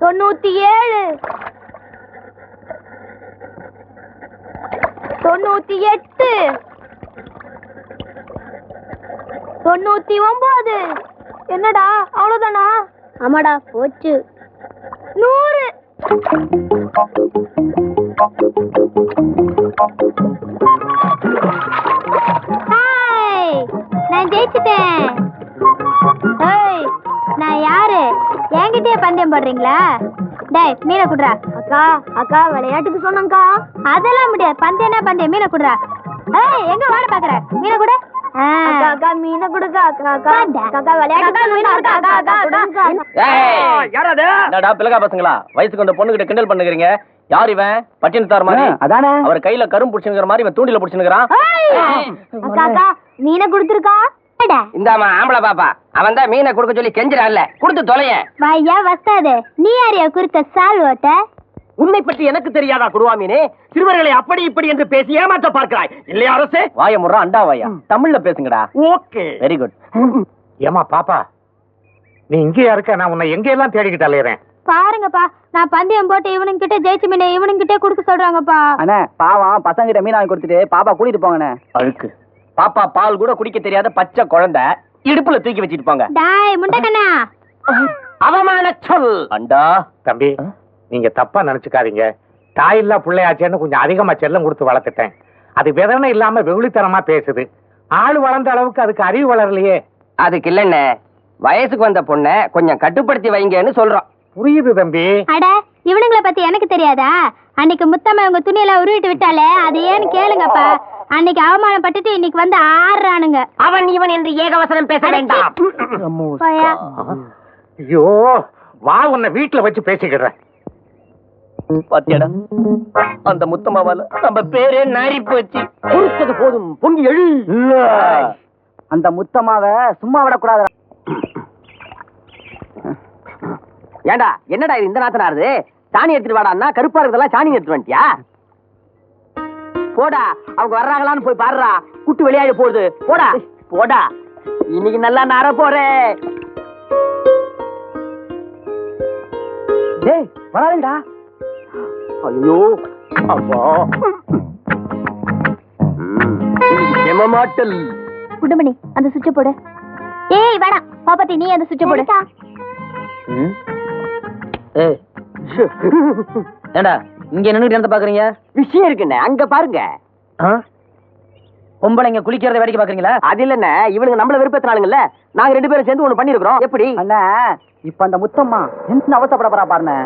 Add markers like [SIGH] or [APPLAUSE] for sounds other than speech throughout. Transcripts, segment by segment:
தொண்ணூத்தி ஏழு. தொண்ணூத்தி எட்டு. தொண்ணூத்தி ஒன்பது என்னடா அவ்வளவுதானா? ஆமாடா போச்சு. நூறு. ஹாய் நான் ஜெயிச்சிட்டேன். என்கிட்டயே பந்தயம் போடுறீங்களா டேய் மீனை குடுறா அக்கா அக்கா விளையாட்டுக்கு சொன்னங்கா அதெல்லாம் முடியாது பந்தயம்னா பந்தயம் மீனை குடுறா ஏய் எங்க வாட பாக்குற மீனை குடு அக்கா அக்கா மீனை கொடுக்க அக்கா அக்கா அக்கா விளையாட்டு மீனை கொடுக்க அக்கா அக்கா ஏய், யாராவது என்னடா பிள்ளைகா பசங்களா வயசுக்கு வந்த பொண்ணுகிட்ட கிண்டல் பண்ணுகிறீங்க யார் இவன் பட்டினத்தார் மாதிரி அதானே அவர் கையில கரும் புடிச்சுங்கிற மாதிரி இவன் தூண்டில புடிச்சுங்கிறான் அக்கா அக்கா மீனை கொடுத்துருக்கா இந்தாமா ஆம்பளை பாப்பா. அவன் தான் மீனை கொடுக்க சொல்லி கெஞ்சிரான்ல கொடுத்து தொலைய. வையா வஸ்தாது நீ யாரையா குறித்த சால் ஓட்ட? உன்னை பற்றி எனக்கு தெரியாதா குருவாமீனே? சிறுவர்களை அப்படி இப்படி என்று பேசி ஏமாற்ற பார்க்கிறாய். இல்லையா அரசே? வாய முறா அண்டா வாயா. தமிழ்ல பேசுங்கடா. ஓகே. வெரி குட் ஏமா பாப்பா? நீ இங்கேயா இருக்க? நான் உன்னை எங்கெல்லாம் தேடிக்கிட்டு அலையிறேன்? பாருங்கப்பா நான் பந்தயம் போட்டு இவனுங்க கிட்ட ஜெயிச்சு மீனை இவனுங்க கிட்டே கொடுக்க சொல்றாங்கப்பா. அண்ணே பாவம் பசங்க கிட்ட மீன் வாங்கி கொடுத்துட்டு பாப்பா கூட்டிட்டு போங்கண்ணே. அழுக்கு பாப்பா பால் கூட குடிக்க தெரியாத பச்சை குழந்தை இடுப்புல தூக்கி வச்சிட்டு போங்க டாய் முண்டக்கண்ணா அவமான சொல். அண்டா தம்பி நீங்க தப்பா நினைச்சுக்காதீங்க. தாயில்லா பிள்ளையாச்சேன்னு கொஞ்சம் அதிகமா செல்லம் கொடுத்து வளர்த்துட்டேன். அது விதனை இல்லாம வெகுளித்தனமா பேசுது. ஆள் வளர்ந்த அளவுக்கு அதுக்கு அறிவு வளரலையே. அதுக்கு இல்லண்ணே. வயசுக்கு வந்த பொண்ணை கொஞ்சம் கட்டுப்படுத்தி வைங்கன்னு சொல்றோம். புரியுது தம்பி. அட இவனுங்கள பத்தி எனக்கு தெரியாதா? அன்னைக்கு முத்தம்மா உங்க துணியெல்லாம் உருவிட்டு விட்டாலே அது ஏன்னு கேளுங்கப்பா. அன்னைக்கு அவமானப்பட்டுட்டு இன்னைக்கு வந்து ஆடுறானுங்க அவன் இவன் என்று ஏகவசனம் பேச வேண்டாம். ஐயோ வா உன்னை வீட்டுல வச்சு பேசிக்கிடுறேன் பாத்தியாடா அந்த முத்தமாவால நம்ம பேரே நாரி போச்சு பொறுத்தது போதும் பொங்கி எழு. அந்த முத்தமாவ சும்மா விடக்கூடாது ஏண்டா என்னடா இது இந்த நாத்தனாருது? சாணி எடுத்துட்டு வாடான்னா கருப்பா இருக்கிறதெல்லாம் சாணி எடுத்துட்டு வந்துட்டியா? போடா. அவங்க வர்றாங்களான்னு போய் பாருடா. குட்டு வெளியாக போகுது. போடா. போடா. இன்னைக்கு நல்லா நர போறேன் டேய் வராதுடா ஐயோ அப்பா. செமமாட்டல் குடுமணி அந்த சுவிட்ச போடு. ஏய் வேணாம். பாப்பாத்தி நீ அந்த சுவிட்ச போடு. ஏய், [LAUGHS] ஏண்டா இங்க நின்னுட்டு என்ன பாக்குறீங்க? விஷயம் இருக்குண்ணே அங்க பாருங்க. பொம்பளைங்க குளிக்கிறத வேடிக்கை பாக்குறீங்களா அது இல்லண்ணே இவனுங்க நம்மள விருப்பத்தினாலுங்கல்ல நாங்க ரெண்டு பேரும் சேர்ந்து ஒண்ணு பண்ணிருக்கிறோம். எப்படி? அண்ணா இப்ப அந்த முத்தம்மா என்ன அவசப்பட போறா பாருண்ணே.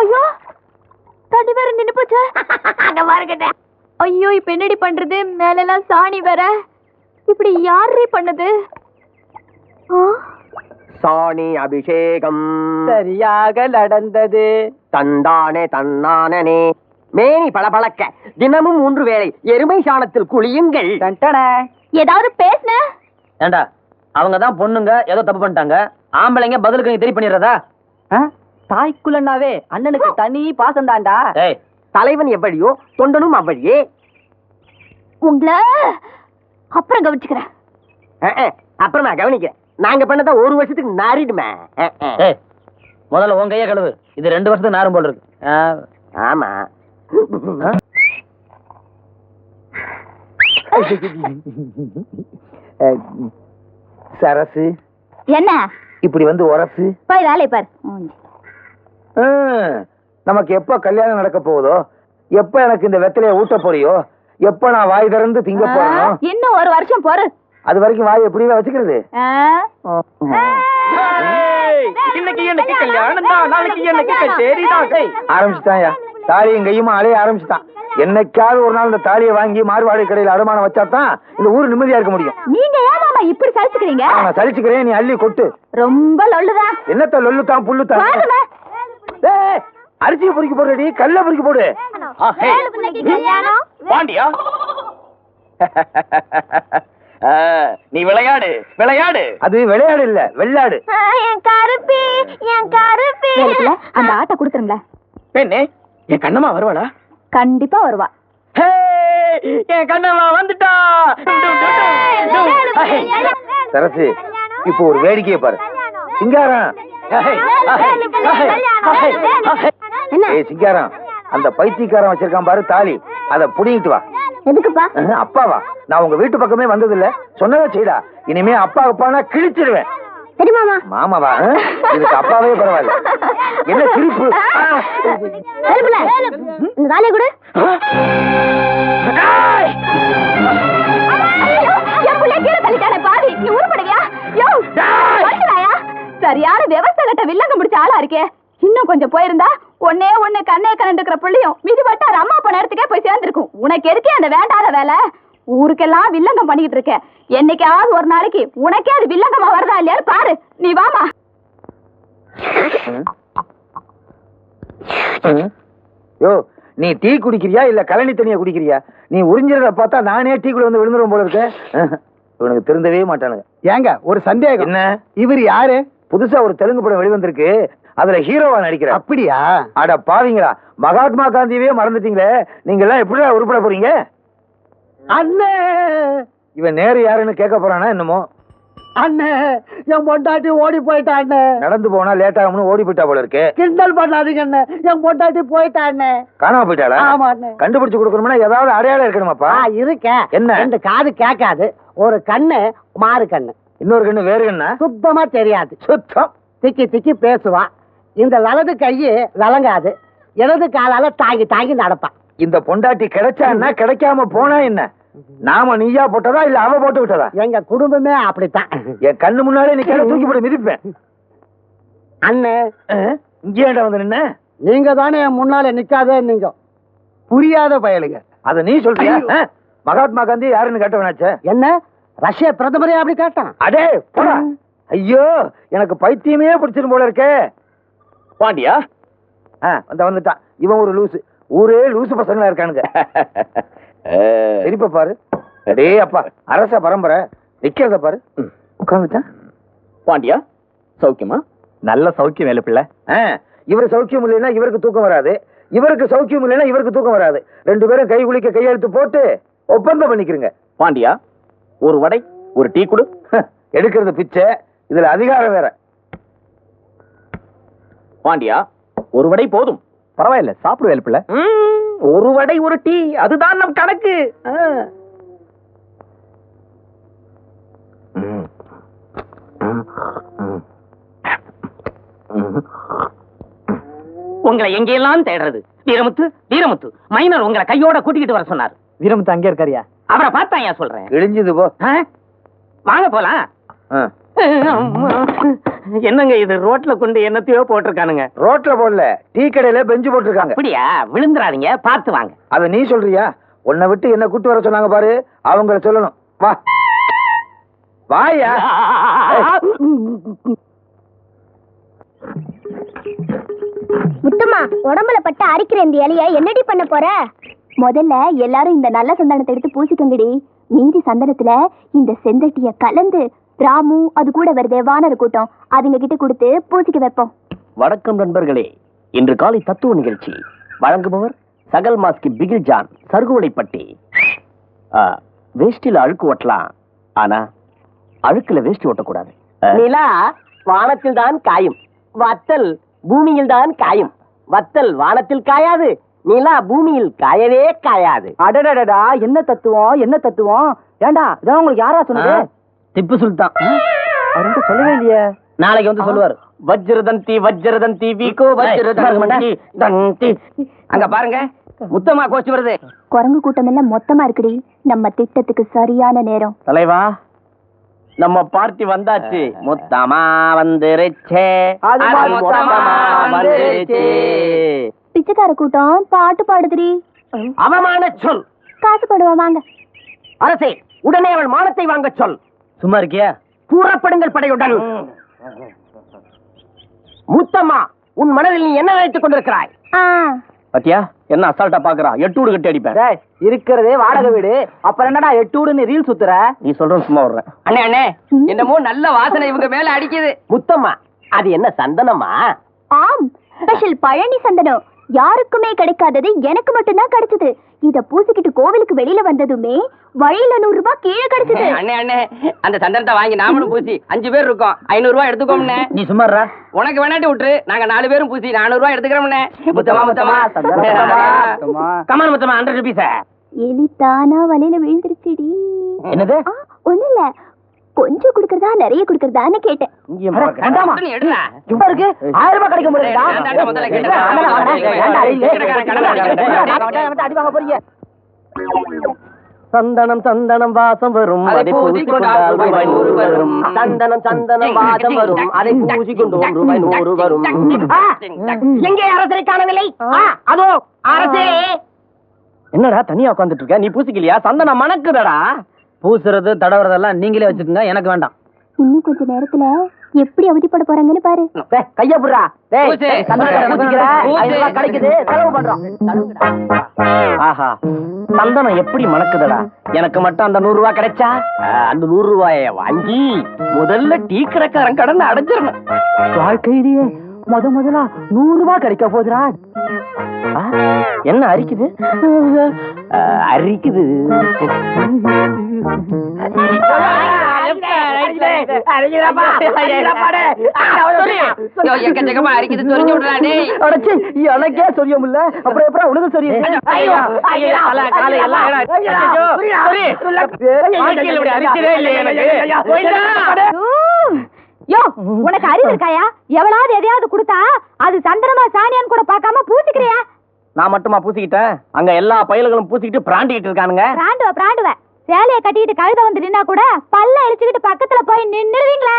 ஐயோ தண்ணி வேற நின்னு போச்சு. அங்க பாருங்க ஐயோ இப்ப என்னடி பண்றது? மேல எல்லாம் சாணி வேற. இப்படி யாரே பண்ணது? ஆ? சாணி அபிஷேகம். சரியாக நடந்தது. தந்தானே தன்னானே மேனி பளபளக்க தினமும் மூன்று வேளை எருமை சாணத்தில் குளியுங்கள். ஏதாவது பேசுன? ஏண்டா அவங்க தான் பொண்ணுங்க ஏதோ தப்பு பண்ணிட்டாங்க. ஆம்பளைங்க பதிலுக்கு தெரி பண்ணிடுறதா? தாய்க்குள்ளனாவே அண்ணனுக்கு தனி பாசம் தான்டா ஏய் தலைவன் எவ்வழியோ தொண்டனும் அவ்வழியே. உங்களை அப்புறம் கவனிச்சுக்கிறேன். அப்புறம் நான் கவனிக்கிறேன். நாங்க பண்ணதா ஒரு வருஷத்துக்கு நாரிடுமே முதல்ல உன் கையை கழுவு. இது ரெண்டு வருஷத்துக்கு நாரும் போல் இருக்கு. ஆமா. சரசு. என்ன? இப்படி வந்து உரசு. போய் வேலையை பாரு. நமக்கு எப்ப கல்யாணம் நடக்க போகுதோ எப்ப எனக்கு இந்த வெத்தலைய ஊட்ட போறியோ எப்ப நான் வாய் திறந்து திங்க போறேனோ இன்னும் ஒரு வருஷம் பொறு. அது வரைக்கும் வாய் எப்படியே வச்சுக்கிறது. இன்னைக்கு எனக்கு கல்யாணம்? தான் நாளைக்கு எனக்கு கச்சேரி தான்? ஆரம்பிச்சுட்டான்யா தாலியும் கையுமா அலைய ஆரம்பிச்சுட்டான். என்னைக்காவது ஒரு நாள் இந்த தாலியை வாங்கி மார்வாடி கடையில் அடமானம் வச்சாதான் இந்த ஊர் நிம்மதியா இருக்க முடியும். நீங்க ஏன் மாமா இப்படி சலிச்சுக்கிறீங்க? நான் சலிச்சுக்கிறேன் நீ அள்ளி கொட்டு. ரொம்ப லொல்லுதான். என்னத்த லொல்லுத்தான் புல்லுத்தான்? பாருங்க. ஏய், அரிசியை பொறுக்கி போடுடி கல்ல பொறுக்கி போடு. பாண்டியா ஆ, நீ விளையாடு விளையாடு. அது விளையாடு இல்ல வெள்ளாடு. ஆ, என் கருப்பி என் கருப்பி. அந்த ஆட்டை கொடுத்துருங்களேன் பெண்ணே என் கண்ணம்மா வருவாளா? கண்டிப்பா வருவா. ஹே, என் கண்ணம்மா வந்துட்டா. சரசு இப்போ ஒரு வேடிக்கையை பாரு. சிங்காரம். ஏய் சிங்காரம் அந்த பைத்தியக்காரன் வச்சிருக்கான் பாரு தாலி. அத புடிங்கிட்டு வா. எதுக்குப்பா? அப்பாவா நான் உங்க வீட்டு பக்கமே வந்தது இல்ல சொன்னதை செய்டா. இனிமே அப்பா அப்பானா கிழிச்சிருவேன். சரி மாமா. மாமாவா? இதுக்கு அப்பாவே பரவாயில்ல. என்ன சிரிப்பு? இந்த தாலியை கொடு? சரியான விவசாய கட்ட வில்லங்க முடிச்ச ஆளா இருக்கே. இன்னும் கொஞ்சம் போயிருந்தா ஒன்னே ஒண்ணு கண்ணே கண்டுக்கிற புள்ளையும் மிதிபட்டு அது அம்மா அப்பா நேரத்துக்கே போய் சேர்ந்திருக்கும். உனக்கு எதுக்கே அந்த வேண்டாத வேலை? ஊருக்கெல்லாம் வில்லங்கம் பண்ணிட்டு இருக்க என்னைக்காவது ஒரு நாளைக்கு உனக்கே அது வில்லங்கமா வருதா இல்லையான்னு பாரு. நீ வாமா. யோ நீ டீ குடிக்கிறியா இல்ல கழனி தண்ணிய குடிக்கிறியா? நீ உறிஞ்சிறத பார்த்தா நானே டீக்குள்ள வந்து விழுந்துரும் போல இருக்கேன் அஹ். இவனுக்கு திருந்தவே மாட்டானுங்க. ஏங்க ஒரு சந்தேகம். என்ன? இவர் யாரு? புதுசா ஒரு தெலுங்கு படம் வெளிவந்திருக்கு. அதுல ஹீரோவா நடிக்கிற அப்படியா? அட பாவிங்களா மகாத்மா காந்தியவே மறந்துட்டீங்களே. நீங்க எல்லாம் எப்படி உருப்பட போறீங்க? அண்ணே! இவன் நேரு யாருன்னு கேட்க போறானா என்னமோ? அண்ணே என் பொண்டாட்டி ஓடி போயிட்டா அண்ணே. நடந்து போனா லேட் ஆகும்னு ஓடி போயிட்டா போல இருக்கு. கிண்டல் பண்ணாதீங்க அண்ணே. என் பொண்டாட்டி போயிட்டா அண்ணே. காணாம போயிட்டாளா? ஆமா கண்டுபிடிச்சு கொடுக்கணும்னா ஏதாவது அடையாளம் இருக்கணுமாப்பா? இருக்கேன் என்ன? ரெண்டு காது கேட்காது. ஒரு கண்ணு மாறு கண்ணு. இன்னொரு கண்ணு வேறு கண்ணா? சுத்தமா தெரியாது. சுத்தம். திக்கி திக்கி பேசுவான் இந்த வலது கையு விளங்காது இடது காலால தாங்கி தாங்கி நடப்பான். இந்த பொண்டாட்டி கிடைச்சான்னா கிடைக்காம போனா என்ன? நாம நீயா போட்டதா இல்ல அவ போட்டு விட்டதா? எங்க குடும்பமே அப்படித்தான். என் கண்ணு முன்னாலே நீ கிட்ட தூக்கி போட்டு மிதிப்பேன். அண்ணே. இங்கே வந்து நின்ன? நீங்க தானே என் முன்னால நிக்காதே நீங்க. புரியாத பயலுங்க. அத நீ சொல்றியா? மகாத்மா காந்தி யாருன்னு கேட்ட வேணாச்சே என்ன? ரஷ்ய பிரதமரே அப்படி கேட்டான். அடே ஐயோ எனக்கு பைத்தியமே பிடிச்சிரும் போல இருக்கே. பாண்டியா? ஆ, வந்த வந்துட்டான். இவன் ஒரு லூசு. ஊரே லூசு பசங்களா இருக்கானுங்க. [LAUGHS] திருப்ப பாரு. அடே அப்பா அரச பரம்பரை. நிக்கிறத பாரு. உட்காந்துட்டான் பாண்டியா சௌக்கியமா? நல்ல சௌக்கியம் வேலை பிள்ளை. இவர் சௌக்கியம் இல்லைன்னா இவருக்கு தூக்கம் வராது. இவருக்கு சௌக்கியம் இல்லைன்னா இவருக்கு தூக்கம் வராது. ரெண்டு பேரும் கை குளிக்க கையெழுத்து போட்டு ஒப்பந்தம் பண்ணிக்கிறங்க பாண்டியா ஒரு வடை ஒரு டீ குடு. எடுக்கிறது பிச்சை. இதுல அதிகாரம் வேற. பாண்டியா ஒரு வடை போதும். பரவாயில்ல சாப்பிடு வேலை பிள்ளை ஒரு வடை ஒரு டீ அதுதான் நம் கணக்கு. உங்களை எங்கெல்லாம் தேடுறது? வீரமுத்து வீரமுத்து. மைனர் உங்களை கையோட கூட்டிக்கிட்டு வர சொன்னார். வீரமுத்து அங்கே இருக்காரியா? அவரை பார்த்தா ஏன் சொல்றேன்? கிழிஞ்சது போ? வாங்க போலாம். என்னங்க இது? ரோட்ல கொண்டு என்னத்தையோ போட்டிருக்கானுங்க. ரோட்ல போடல டீ கடையில பெஞ்சு போட்டிருக்காங்க. அப்படியா? விழுந்துறாதீங்க. பார்த்து வாங்க. அத நீ சொல்றியா? உன்னை விட்டு என்ன கூட்டு வர சொன்னாங்க பாரு. அவங்கள சொல்லணும். வா. வாயா. முத்துமா உடம்புல பட்டு அரிக்கிற இந்த இலைய என்னடி பண்ண போற? முதல்ல எல்லாரும் இந்த நல்ல சந்தனத்தை எடுத்து பூசிக்கங்கடி. மீதி சந்தனத்துல இந்த செந்தட்டிய கலந்து ராமு அது கூட வருதே வானர கூட்டம். அதுங்க கிட்ட கொடுத்து பூசிக்க வைப்போம். வணக்கம் நண்பர்களே. இன்று காலை தத்துவ நிகழ்ச்சி. வழங்குபவர் சகல் மாஸ்கி பிகில் ஜான் சருகுவடைப்பட்டி. ஆ, வேஷ்டில அழுக்கு ஒட்டலாம் ஆனா அழுக்குல வேஷ்டி ஒட்டக்கூடாது ஆ, நிலா வானத்தில் தான் காயும். வத்தல் பூமியில் தான் காயும். வத்தல் வானத்தில் காயாது நிலா பூமியில் காயவே காயாது. அடடடடா என்ன தத்துவம் என்ன தத்துவம்? ஏண்டா இதான் உங்களுக்கு யாரா சொன்னது? திப்பு சுல்தான். அவர்கிட்ட சொல்லவே இல்லையே. நாளைக்கு வந்து சொல்லுவார். வஜ்ரதந்தி வஜ்ரதந்தி வீகோ வஜ்ரதந்தி தந்தி. அங்க பாருங்க முத்தமா கோச்சு வருது. குரங்கு கூட்டம் எல்லாம் மொத்தமா இருக்குடி. நம்ம திட்டத்துக்கு சரியான நேரம். தலைவா நம்ம பார்ட்டி வந்தாச்சு. முத்தமா வந்துருச்சே. அது அட மாதிரி முத்தமா மொத்தமா வந்துருச்சே. பிச்சைக்கார கூட்டம் பாட்டு பாடுதுடி. அவமான சொல். காசு போடுவா வாங்க. அரசே உடனே அவள் மானத்தை வாங்க சொல். சும்மா இருக்கியா? கூறப்படுங்கள் படையுடன். முத்தம்மா உன் மனதில் நீ என்ன நினைத்துக் கொண்டிருக்கிறாய்? பாத்தியா? என்ன அசால்ட்டா பாக்குறான் எட்டு வீடு கட்டி அடிப்பேன். இருக்கிறதே வாடகை வீடு. அப்புறம் என்னடா எட்டு வீடுன்னு ரீல் சுத்துற நீ சொல்றது சும்மா வர்றேன் அண்ணே அண்ணே என்னமோ நல்ல வாசனை இவங்க மேல அடிக்குது. முத்தம்மா அது என்ன சந்தனமா? ஆம் ஸ்பெஷல் பழனி சந்தனம். யாருக்குமே கிடைக்காதது எனக்கு மட்டும்தான் கிடைச்சது. இத பூசிக்கிட்டு கோவிலுக்கு வெளியில வந்ததுமே வழியில நூறு ரூபாய் கீழே கிடைச்சது. அண்ணே அண்ணே அந்த சந்தனத்தை வாங்கி நாமளும் பூசி அஞ்சு பேர் இருக்கோம். ஐநூறு ரூபாய் எடுத்துக்கோம்னே நீ சும்மாறா. உனக்கு வேணாட்டி விட்டுரு. நாங்க நாலு பேரும் பூசி நானூறு ரூபாய் எடுத்துக்கிறோம்னே முத்தமா முத்தமா கமான் மொத்தமா ஹண்ட்ரட் ருபீஸ் எலி தானா வலையில விழுந்துருச்சுடி. என்னது? ஆ, ஒண்ணும் இல்ல கொஞ்சம் குடுக்கறதா நிறைய குடுக்கறதான்னு கேட்டேன் இருக்கு ஆயிரம் ரூபாய் கிடைக்க முடியலடா நான் தான்டா முதல்ல கேட்டேன். அடி வாங்க போறீங்க சந்தனம் சந்தனம் வாசம் வரும் அதை பூசிக்கொண்டால் ரூபாய் நூறு வரும் சந்தனம் சந்தனம் வாசம் வரும் அதை பூசிக்கொண்டோம் ரூபாய் நூறு வரும் எங்கே அரசரை காணவில்லை அதோ அரசே என்னடா தனியா உட்காந்துட்டு இருக்க நீ பூசிக்கலையா சந்தனம் மணக்குதடா பூசுறது தடவுறதெல்லாம் நீங்களே வச்சுக்கோங்க. எனக்கு வேண்டாம். இன்னும் கொஞ்ச நேரத்துல எப்படி அவதிப்பட போறாங்கன்னு பாரு. கைய புடுறா. கிடைக்குது. செலவு பண்றோம். ஆஹா. சந்தனம் எப்படி மணக்குதடா? எனக்கு மட்டும் அந்த நூறு ரூபாய் கிடைச்சா? அந்த நூறு ரூபாய வாங்கி முதல்ல டீ கடைக்காரன் கடன் அடைஞ்சிடணும். வாழ்க்கையிலேயே முத முதலா நூறு ரூபாய் கிடைக்க போதுடா என்ன அரிக்குது? அரிக்குது. எனக்கே முடியல அப்புறம் எப்பறம் உனக்கு யோ உனக்கு அறிவு இருக்காயா எவ்வளவு எதையாவது கொடுத்தா அது சந்திரமா சாணியான்னு கூட பாக்காம பூசிக்கிறியா நான் மட்டுமா பூசிக்கிட்டேன்? அங்க எல்லா பயல்களும் பூசிக்கிட்டு பிராண்டிக்கிட்டு இருக்கானுங்க. பிராண்டுவ பிராண்டுவ. சேலைய கட்டிட்டு கழுத வந்து நின்னா கூட பல்ல இழிச்சுக்கிட்டு பக்கத்துல போய் நின்னுருவீங்களே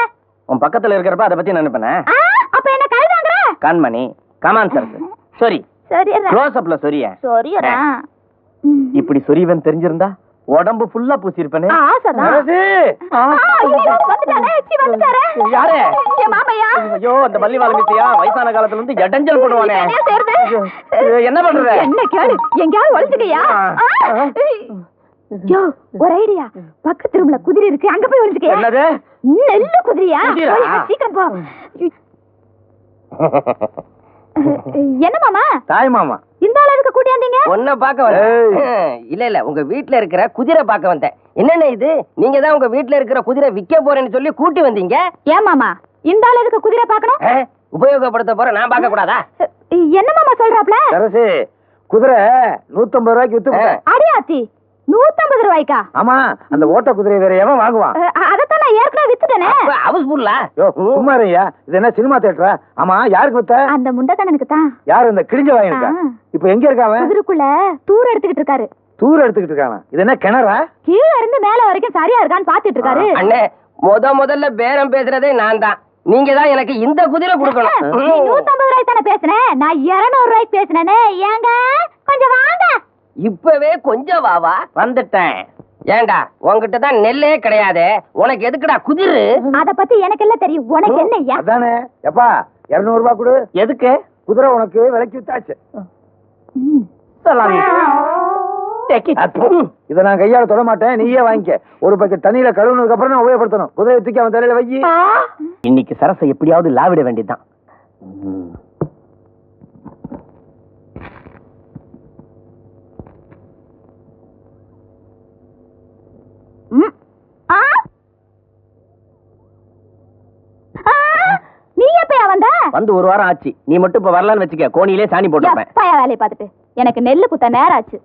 உன் பக்கத்துல இருக்கிறப்ப அதை பத்தி நினைப்பேனே அப்ப என்ன கழுதாங்கிற? கண்மணி கமான் சார் சரி. சரியறா. க்ளோஸ் அப்ல சொரிய. சரியறா. இப்படி சொரியவன் தெரிஞ்சிருந்தா உடம்பு ஃபுல்லா பூசிருப்பேனே ஆசைதான். ஆ, ஐயோ, வந்துட்டாரே, சி, வந்துட்டாரே. யாரு? என் மாமையா? ஐயோ அந்த பள்ளி வாழமிசையா வயசான காலத்துல இருந்து இடைஞ்சல் போடுவானே. என்ன பண்ற என்ன கேளு எங்கேயாவது ஒளிச்சுக்கையா யோ ஒரு ஐடியா. பக்கத்து ரூம்ல குதிரை இருக்கு. அங்க போய் ஒளிச்சுக்கையா என்னது? நெல்லு குதிரையா? சீக்கிரம் போ. [LAUGHS] என்ன மாமா? தாய் மாமா. இந்த அளவுக்கு கூட்டியாந்தீங்க உன்னை பார்க்க வந்தேன். [LAUGHS] இல்ல இல்ல உங்க வீட்ல இருக்கிற குதிரை பார்க்க வந்தேன். என்னென்ன இது? நீங்க தான் உங்க வீட்ல இருக்கிற குதிரை விக்க போறேன்னு சொல்லி கூட்டி வந்தீங்க? ஏன் மாமா? இந்த அளவுக்கு குதிரை பார்க்கணும்? உபயோகப்படுத்த போற நான் பார்க்க கூடாதா? என்ன மாமா சொல்றாப்ல? சரசு குதிரை நூத்தம்பது ரூபாய்க்கு வித்து. அடியாத்தி. நூத்தம்பது ரூபாய்க்கா? ஆமா அந்த ஓட்ட குதிரை வேற எவன் வாங்குவான்? அதத்தான் நான் ஏற்கனவே வித்துட்டேனே. ஹவுஸ்ஃபுல்லா யோ சும்மா இருயா இது என்ன சினிமா தியேட்டரா? ஆமா யாருக்கு வித்த? அந்த முண்டக்கண்ணனுக்கு தான். யாரு இந்த கிழிஞ்ச வாங்கிருக்கா ஆ. இப்ப எங்க இருக்காவன் குதிரைக்குள்ள தூர் எடுத்துக்கிட்டு இருக்காரு. தூர் எடுத்துக்கிட்டு இருக்கானா? இது என்ன கிணறா? கீழ இருந்து மேல வரைக்கும் சரியா இருக்கான்னு பாத்துட்டு இருக்காரு. அண்ணே முத முதல்ல பேரம் பேசுறதே நான் தான். நீங்க தான் எனக்கு இந்த குதிரை நீ கொடுக்கணும் நூத்தம்பது ரூபாய்க்கு தானே பேசுனேன் நான் இருநூறு ரூபாய்க்கு பேசுனேனே. ஏங்க? கொஞ்சம் வாங்க. இப்பவே கொஞ்சம் வாவா வந்துட்டேன். ஏண்டா உன்கிட்ட தான் நெல்லே கிடையாது. உனக்கு எதுக்குடா குதிரை? அத பத்தி எனக்கு எல்லாம் தெரியும். உனக்கு என்ன ஐயா அதானே? எப்பா இருநூறு ரூபாய் கொடு. எதுக்கு? குதிரை உனக்கு விலைக்கு வித்தாச்சு. இதை நான் கையால தொட மாட்டேன். நீயே வாங்கிக்க. ஒரு பக்கெட் தண்ணியில கழுவுனதுக்கு அப்புறம் நான் உபயோகப்படுத்தணும். குதிரையை தூக்கி அவன் தலையில வை. இன்னைக்கு சரசை எப்படியாவது லாவிட வேண்டியதுதான். நீ எப்பயா வந்த? வந்து ஒரு வாரம் ஆச்சு. நீ மட்டும் இப்ப வரலான்னு வச்சுக்க. கோணியிலே சாணி போட்டுருப்பேன். எப்பயா வேலையை பார்த்துட்டு? எனக்கு நெல்லு குத்த நேரம் ஆச்சு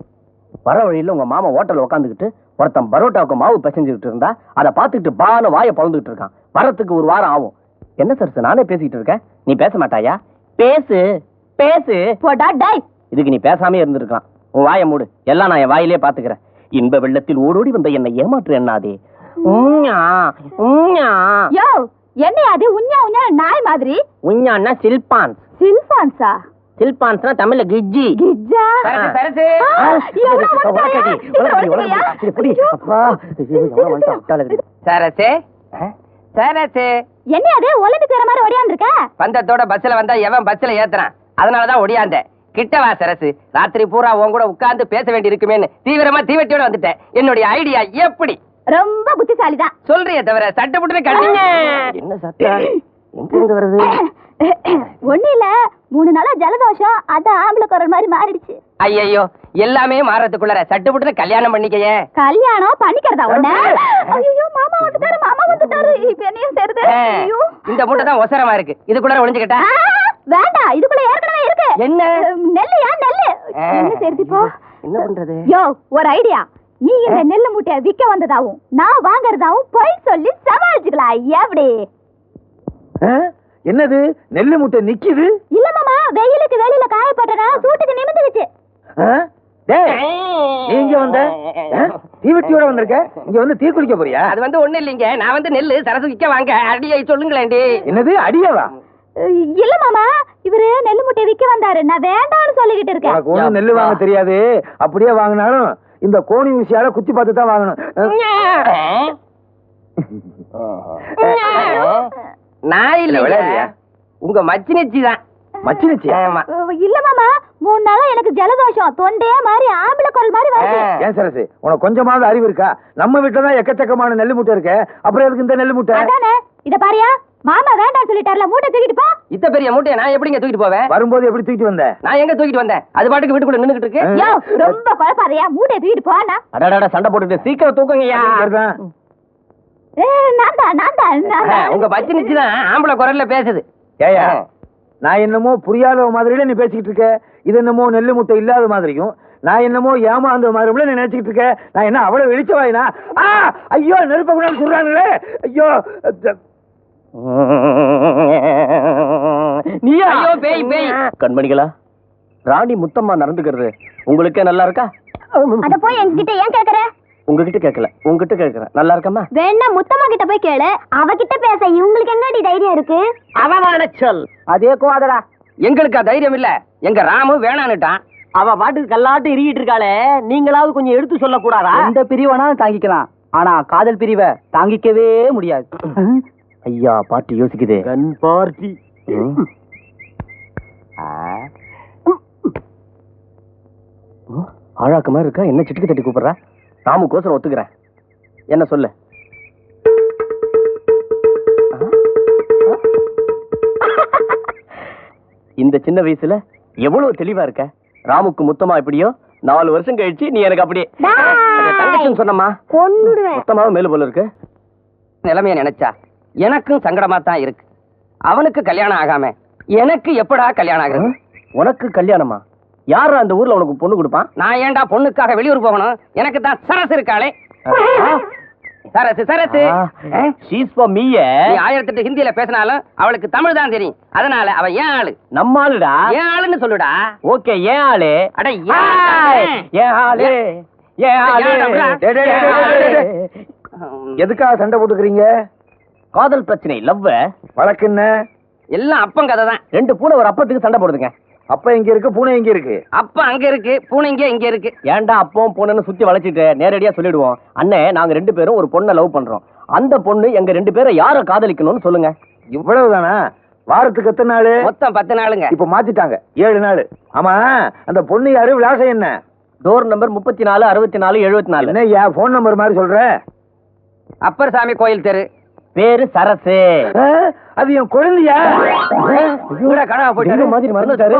வர வழியில உங்க மாமா ஹோட்டல் உட்காந்துக்கிட்டு ஒருத்தன் பரோட்டாவுக்கு மாவு பிசைஞ்சுக்கிட்டு இருந்தா அதை பார்த்துக்கிட்டு பான வாயை பழந்துகிட்டு இருக்கான். வரத்துக்கு ஒரு வாரம் ஆகும். என்ன சார் நானே பேசிக்கிட்டு இருக்கேன். நீ பேச மாட்டாயா? பேசு பேசு. போடா டேய். இதுக்கு நீ பேசாமே இருந்திருக்கலாம். உன் வாயை மூடு. எல்லாம் நான் என் வாயிலே பாத்துக்கிறேன் இன்ப வெள்ளத்தில் ஓடோடி வந்த என்னை ஏமாற்று எண்ணாதே. உஞ்ஞா, உஞ்ஞா. யோ என்னையா அது உஞ்சா உஞ்சா நாய் மாதிரி? உஞ்ஞான்னா சில்பான்ஸ் சில்பான்ஸா சில்பான்ஸ்னா தமிழ்ல கிஜ்ஜி கிஜ்ஜா சரசு, சரசு. சரசு என்ன அது ஒலிம்பி பேர மாதிரி ஓடியாந்துருக்க? பந்தத்தோட பஸ்ல வந்தா எவன் பஸ்ல ஏத்துறான்? அதனாலதான் ஒடியாந்தேன் கிட்ட வா சரசு? ராத்திரி பூரா உன் கூட உட்கார்ந்து பேச வேண்டி இருக்குமேன்னு தீவிரமா தீவட்டியோட வந்துட்டேன். என்னுடைய ஐடியா எப்படி? ரொம்ப புத்திசாலிதான் சொல்றியே தவிர சட்டை புட்டு கட்டிங்க என்ன எங்க இருந்து வருது? ஒண்ணு இல்ல. மூணு நாளா ஜலதோஷம். அதான் ஆம்பளை குரல் மாதிரி மாறிடுச்சு. ஐயையோ எல்லாமே மாறதுக்குள்ள சட்டு புட்டு கல்யாணம் பண்ணிக்கையே. கல்யாணம் பண்ணிக்கிறதா உடனே ஐயோ மாமா வந்துட்டாரு மாமா வந்துட்டாரு. இப்ப என்னையும் சேருது. ஐயோ இந்த மூட்டை தான் ஒசரமா இருக்கு. இதுக்குள்ள ஒளிஞ்சுக்கிட்டா? வேண்டாம். இதுக்குள்ள என்ன? நெல்லுயா? நெல்லு. என்ன சேருது இப்போ? என்ன பண்றது? யோ ஒரு ஐடியா நீ இந்த நெல்லு மூட்டைய விக்க வந்ததாவும் நான் வாங்குறதாவும் பொய் சொல்லி சமாளிச்சுக்கலாம். எப்படி? ஆ? என்னது? நெல்லு முட்டை நிக்குது? இல்ல மாமா வெயிலுக்கு வெளியில காய போட்டனா சூட்டுக்கு நிமிந்துருச்சு. ஆ? டேய் நீ இங்க வந்த? தீவெட்டியோட வந்திருக்க? இங்க வந்து தீ குளிக்க போறியா? அது வந்து ஒண்ணு இல்லைங்க. நான் வந்து நெல்லு சரசு விக்க வாங்க. அடியை சொல்லுங்களேன்டி. என்னது? அடியவா? இல்ல மாமா இவரு நெல்லு மூட்டைய விக்க வந்தாரு. நான் வேண்டாம்னு சொல்லிக்கிட்டு இருக்கேன். உனக்கு நெல்லு வாங்க தெரியாது. அப்படியே வாங்கினாலும் இந்த கோணி ஊசியால குத்தி பார்த்து தான் வாங்கணும். நான் இல்ல? உங்க மச்சினிச்சி தான். மச்சினுச்சு ஆமா. இல்ல மாமா மூணு நாளா எனக்கு ஜலதோஷம். தொண்டே மாதிரி ஆம்பளை குரல் மாதிரி வருது. ஏன் சரசு உனக்கு கொஞ்சமாவது அறிவு இருக்கா? நம்ம வீட்டுல தான் எக்கச்சக்கமான நெல்லு மூட்டை இருக்கு. அப்புறம் எதுக்கு இந்த நெல்லு மூட்டை? அதானே? இத பாரியா? மாமா வேண்டாம் சொல்லிட்டார்ல மூட்டை தூக்கிட்டு போ. இத்த பெரிய மூட்டையை நான் எப்படிங்க தூக்கிட்டு போவேன்? வரும்போது எப்படி தூக்கிட்டு வந்த? நான் எங்க தூக்கிட்டு வந்தேன்? அது பாட்டுக்கு வீட்டுக்குள்ள நின்னுகிட்டு இருக்கு. யோ ரொம்ப குழப்பாதையா? மூட்டையை தூக்கிட்டு போனா அடடா சண்டை போட்டுட்டு சீக்கிரம் தூக்குங்கய்யா. சரிதான். நான் தான் நான் தான் நான் தான். உங்க மச்சினிச்சி தான் ஆம்பளை குரல்ல பேசுது. ஏயா நான் என்னமோ புரியாத மாதிரில நீ பேசிக்கிட்டு இருக்க. இது என்னமோ நெல்லு முட்டை இல்லாத மாதிரியும் நான் என்னமோ ஏமாந்த மாதிரி நீ நினைச்சுக்கிட்டு இருக்க. நான் என்ன அவ்வளவு வெளிச்சவாயினா ஆ ஐயோ நெருப்ப கூட சொல்றாங்களே. ஐயோ ஐயோ, பேய், பேய். கண்மணிகளா ராணி முத்தம்மா நடந்துக்கிறது. உங்களுக்கே நல்லா இருக்கா? அத போய் என்கிட்ட ஏன் கேக்குற? உங்ககிட்ட கேட்கல உங்ககிட்ட கேட்கறேன் நல்லா இருக்கமா வேணா முத்தம்மா கிட்ட போய் கேளு. அவகிட்ட பேச இவங்களுக்கு என்னடி தைரியம் இருக்கு? அவமான சொல். அதே கோதடா எங்களுக்கு தைரியம் இல்ல? எங்க ராமு வேணான்னுட்டான் அவ பாட்டுக்கு கல்லாட்டு இறுகிட்டு இருக்காளே. நீங்களாவது கொஞ்சம் எடுத்து சொல்லக்கூடாதா? எந்த பிரிவானாலும் தாங்கிக்கலாம். ஆனா காதல் பிரிவை தாங்கிக்கவே முடியாது. ஐயா பாட்டு யோசிக்குது. கன் பார்ட்டி ஆழாக்க மாதிரி இருக்கா? என்ன சிட்டுக்கு தட்டி கூப்பிடுறா? ராமுக்கோசரம் ஒத்துக்கிறேன். என்ன சொல்லு? இந்த சின்ன வயசுல எவ்வளவு தெளிவா இருக்க? ராமுக்கு முத்தமா இப்படியோ நாலு வருஷம் கழிச்சு நீ எனக்கு அப்படியே சொன்னம்மா. மொத்தமாவும் மேலு போல இருக்கு. நிலைமைய நினைச்சா. எனக்கும் சங்கடமா தான் இருக்கு. அவனுக்கு கல்யாணம் ஆகாம எனக்கு எப்படா கல்யாணம் ஆகுது உனக்கு கல்யாணமா? யாரா அந்த ஊர்ல உனக்கு பொண்ணு கொடுப்பான்? நான் ஏன்டா பொண்ணுக்காக வெளியூர் போகணும்? எனக்கு தான் சரசு இருக்காளே. Sarasu Sarasu? She's for me நீ ஆயிரத்தெட்டு ஹிந்தியில பேசினாலும் அவளுக்கு தமிழ் தான் தெரியும். அதனால அவ ஏன் ஆளு? நம்ம ஆளுடா? ஏன் ஆளுன்னு சொல்லுடா. ஓகே ஏன் ஆளு? அட ஏன் ஆளு? ஏன் ஆளு. எதுக்காக சண்டை போட்டுக்கிறீங்க? காதல் பிரச்சனை லவ் வழக்கு என்ன? எல்லாம் அப்பன் கதை தான். ரெண்டு பூனை ஒரு அப்பத்துக்கு சண்டை போடுதுங்க. அப்ப எங்க இருக்கு? பூனை எங்க இருக்கு? அப்ப அங்க இருக்கு. பூனை இங்க இங்க இருக்கு. ஏன்டா அப்பவும் பொண்ணுன்னு சுத்தி வளைச்சிட்டு நேரடியா சொல்லிடுவோம். அண்ணே நாங்க ரெண்டு பேரும் ஒரு பொண்ணை லவ் பண்றோம். அந்த பொண்ணு எங்க ரெண்டு பேரை யார காதலிக்கணும்னு சொல்லுங்க. இவ்வளவுதானா வாரத்துக்கு எத்தனை நாள்? மொத்தம் பத்து நாளுங்க. இப்ப மாத்திட்டாங்க. ஏழு நாள். ஆமா அந்த பொண்ணு யாரு? விலாசம் என்ன? டோர் நம்பர் முப்பத்தி நாலு அறுபத்தி நாலு எழுபத்தி நாலு. என்ன என் போன் நம்பர் மாதிரி சொல்ற? அப்பர் சாமி கோயில் தெரு. பேரு சரசு. அது என் குழந்தையா? போயிட்டாரு. தெய்வம் மாதிரி மறந்துட்டாரு?